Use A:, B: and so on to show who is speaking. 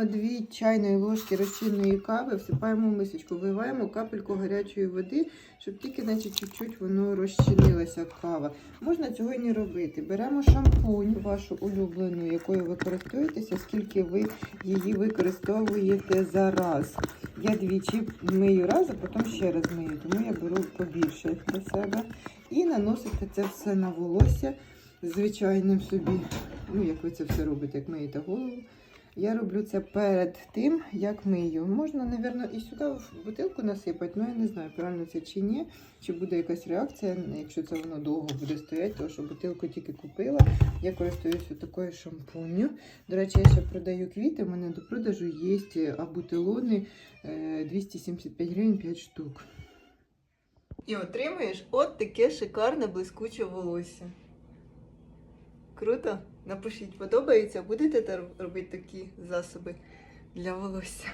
A: беремо 2 чайної ложки розчинної кави, всипаємо в мисочку, вливаємо капельку гарячої води, щоб тільки наче чуть-чуть воно розчинилася кава. Можна цього і не робити. Беремо шампунь, вашу улюблену, якою ви користуєтеся, скільки ви її використовуєте за раз. Я двічі мию раз, а потім ще раз мию, тому я беру побільше для себе. І наносите це все на волосся звичайним собі. Ну, як ви це все робите, як миєте голову. Я роблю це перед тим, як мию. Можна, мабуть, і сюди в бутилку насипати, але я не знаю, правильно це чи ні. Чи буде якась реакція, якщо це воно довго буде стояти, тому що бутилку тільки купила. Я користуюся такою шампунью. До речі, я ще продаю квіти. У мене до продажу є абутилони е, 275 гривень 5 штук. І отримуєш от таке шикарне блискуче волосся. Круто? Напишіть, подобається, будете робити такі засоби для волосся.